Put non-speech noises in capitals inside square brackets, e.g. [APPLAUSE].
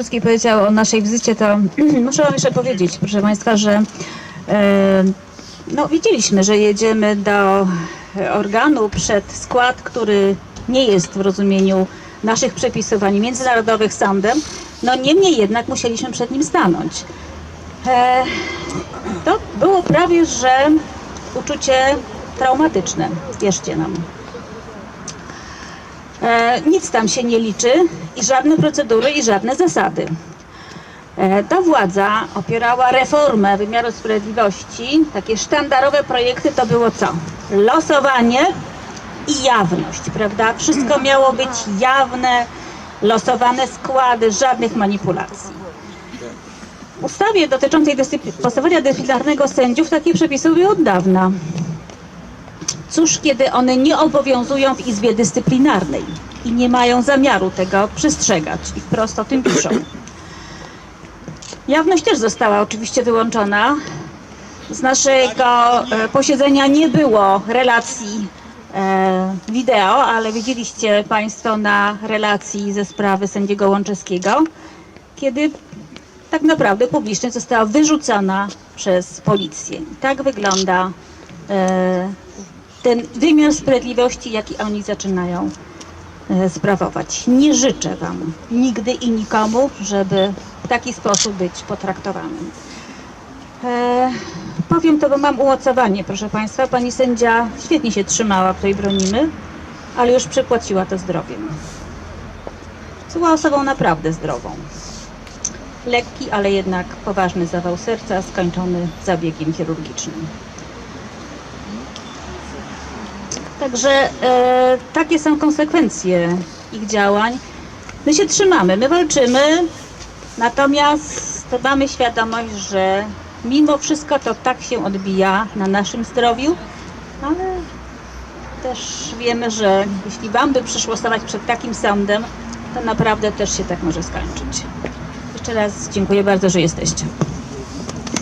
Wszystkim powiedział o naszej wizycie, to [CLEARS THROAT] muszę Wam jeszcze powiedzieć, proszę Państwa, że e, no, widzieliśmy, że jedziemy do organu przed skład, który nie jest w rozumieniu naszych przepisów ani międzynarodowych sądem. No niemniej jednak musieliśmy przed nim stanąć. E, to było prawie, że uczucie traumatyczne, wierzcie nam. E, nic tam się nie liczy i żadne procedury i żadne zasady. E, ta władza opierała reformę wymiaru sprawiedliwości. Takie sztandarowe projekty to było co? Losowanie i jawność, prawda? Wszystko miało być jawne, losowane składy, żadnych manipulacji. W ustawie dotyczącej postępowania dyscyplinarnego sędziów takie przepisy były od dawna. Cóż, kiedy one nie obowiązują w Izbie Dyscyplinarnej i nie mają zamiaru tego przestrzegać i wprost o tym piszą. Jawność też została oczywiście wyłączona. Z naszego e, posiedzenia nie było relacji e, wideo, ale widzieliście Państwo na relacji ze sprawy sędziego Łączewskiego, kiedy tak naprawdę publiczność została wyrzucana przez policję. I tak wygląda e, ten wymiar sprawiedliwości, jaki oni zaczynają e, sprawować. Nie życzę Wam nigdy i nikomu, żeby w taki sposób być potraktowanym. E, powiem to, bo mam umocowanie, proszę Państwa. Pani sędzia świetnie się trzymała, której bronimy, ale już przypłaciła to zdrowiem. Była osobą naprawdę zdrową. Lekki, ale jednak poważny zawał serca, skończony zabiegiem chirurgicznym. Także e, takie są konsekwencje ich działań. My się trzymamy, my walczymy, natomiast mamy świadomość, że mimo wszystko to tak się odbija na naszym zdrowiu, ale też wiemy, że jeśli Wam by przyszło stawać przed takim sądem, to naprawdę też się tak może skończyć. Jeszcze raz dziękuję bardzo, że jesteście.